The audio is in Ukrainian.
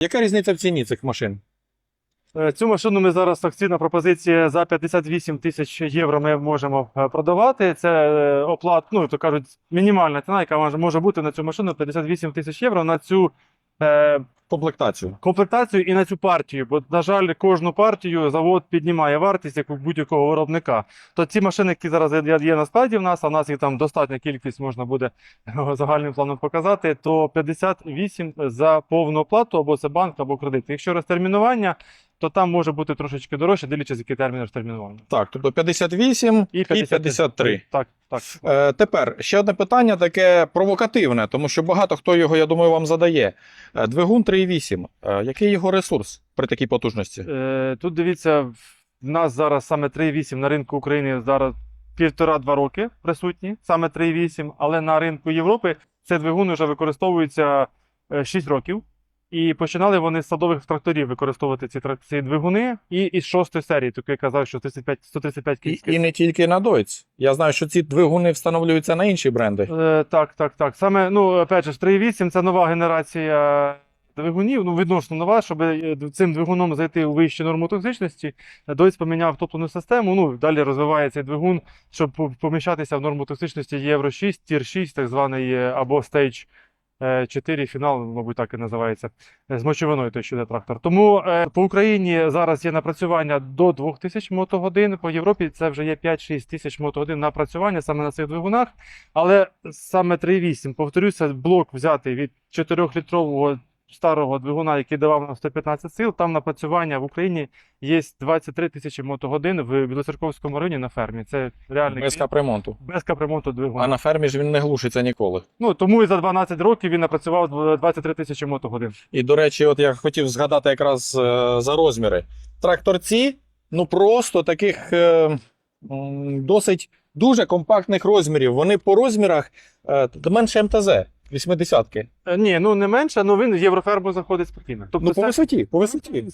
Яка різниця в ціні цих машин? Е, Цю машину ми зараз акційна пропозиція за 58 тисяч євро ми можемо е, продавати. Це оплата, оплат, ну то кажуть, мінімальна ціна, яка може бути на цю машину 58 тисяч євро на цю е, Комплектацію. комплектацію і на цю партію. Бо, на жаль, кожну партію завод піднімає вартість як у будь-якого виробника. То ці машини, які зараз є- на складі в нас, а в нас їх там достатня кількість можна буде загальним планом показати, то 58 за повну оплату, або це банк, або кредит. Якщо розтермінування, то там може бути трошечки дорожче, дивлячись, який термін розтермінування. Так, тобто 58 і 53. Так, так. Е, тепер ще одне питання таке провокативне, тому що багато хто його, я думаю, вам задає. Е, Двигун 3.8. Е, який його ресурс при такій потужності? Е, тут дивіться, в нас зараз саме 3.8 на ринку України зараз півтора-два роки присутні, саме 3.8, але на ринку Європи цей двигун вже використовується е, 6 років. І починали вони з садових тракторів використовувати ці, ці двигуни. І із шостої серії, так я казав, що 35, 135 І, кінських. і не тільки на Дойц. Я знаю, що ці двигуни встановлюються на інші бренди. Е, так, так, так. Саме, ну, опять же, ж, 3.8 це нова генерація двигунів, ну, відносно нова, щоб е, цим двигуном зайти у вищу норму токсичності. Дойц поміняв топливну систему, ну, далі розвиває цей двигун, щоб по- поміщатися в норму токсичності Євро 6, Тір 6, так званий, е, або Stage е, 4, фінал, мабуть, так і називається, е, з мочовиною той, що йде трактор. Тому е, по Україні зараз є напрацювання до 2000 мотогодин, по Європі це вже є 5-6 тисяч мотогодин напрацювання саме на цих двигунах. Але саме 3.8, повторюся, блок взятий від 4-літрового старого двигуна, який давав нам 115 сил. Там напрацювання в Україні є 23 тисячі мотогодин в Білоцерковському районі на фермі. Це реальний Без капремонту. без капремонту двигуна. А на фермі ж він не глушиться ніколи. Ну тому і за 12 років він напрацював 23 тисячі мотогодин. І, до речі, от я хотів згадати якраз е, за розміри. Тракторці, ну просто таких е, досить дуже компактних розмірів. Вони по розмірах е, менше МТЗ, 80-ки. Е, Ні, ну не менше, але він в євроферму заходить спокійно. Тобто Ну, по це- висоті, по висоті.